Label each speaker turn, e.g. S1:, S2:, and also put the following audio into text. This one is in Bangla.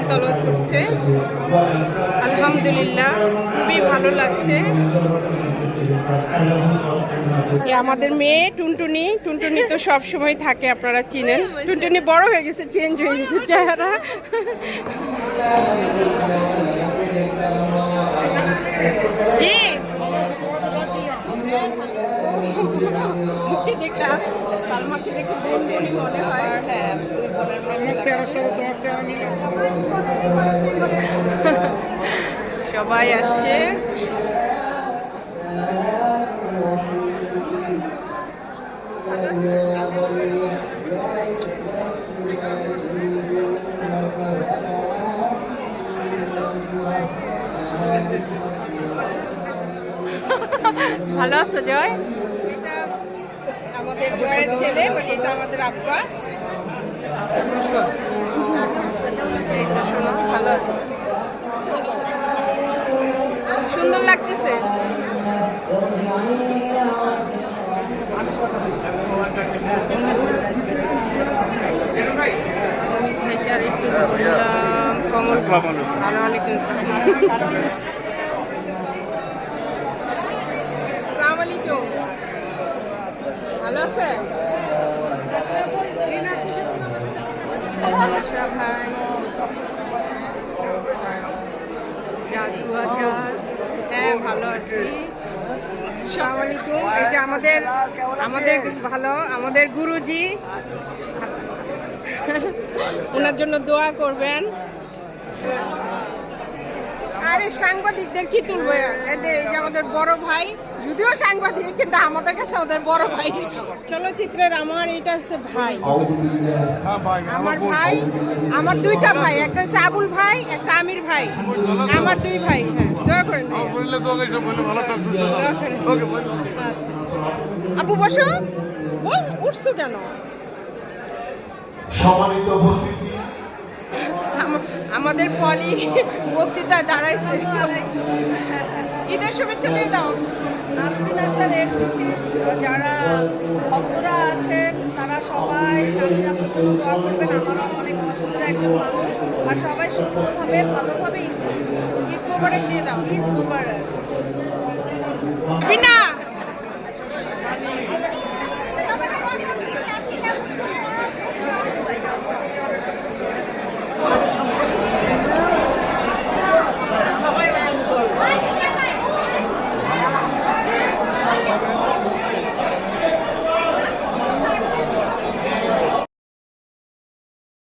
S1: কোরআন তলত করছে। আলহামদুলিল্লাহ, খুবই ভালো লাগছে। আমাদের মেয়ে টুনটুনি টুনটুনি তো সব সময় থাকে, আপনারা চিনেন। টুনটুনি বড় হয়ে গেছে চেঞ্জ হয়ে গেছে চেহারা। ওকে সালমাকে দেখে বোন বোনই মনে হয়। হ্যাঁ সবাই আসছে। ভালো আছো জয়? আমাদের জয়ের ছেলে মানে এটা আমাদের আব্বা। ভালো আছে সুন্দর লাগতেছে কমল। ভালো আলাইকুম ভালো আছে? হ্যাঁ ভালো আছি। আলাইকুম। এই আমাদের আমাদের ভালো, আমাদের গুরুজি। ওনার জন্য দোয়া করবেন। আরে সাংবাদিকদের কি তুলবো? এদের এই যে আমাদের বড় ভাই যদিও সাংবাদিক কিন্তু আমাদের কাছে ওদের বড় ভাই। চলচ্চিত্রের আমার এটা হচ্ছে ভাই। আমার ভাই আমার দুইটা ভাই একটা হচ্ছে আবুল ভাই একটা আমির ভাই। আমার দুই ভাই হ্যাঁ দয়া করেন আচ্ছা। আপু বসো। বল উঠছো কেন?
S2: সম্মানিত উপস্থিতি
S1: আমাদের পলি বক্তৃতায় দাঁড়াইছে। ঈদের শুভেচ্ছা দিয়ে দাও।
S3: নাসরিন আক্তার যারা ভক্তরা আছেন তারা সবাই নাসরিন আক্তার জন্য দোয়া করবেন। আমারও অনেক পছন্দের একজন মানুষ। আর সবাই সুস্থভাবে ভালোভাবে
S1: ঈদ মোবারক দিয়ে দাও।
S3: ঈদ মুবারক।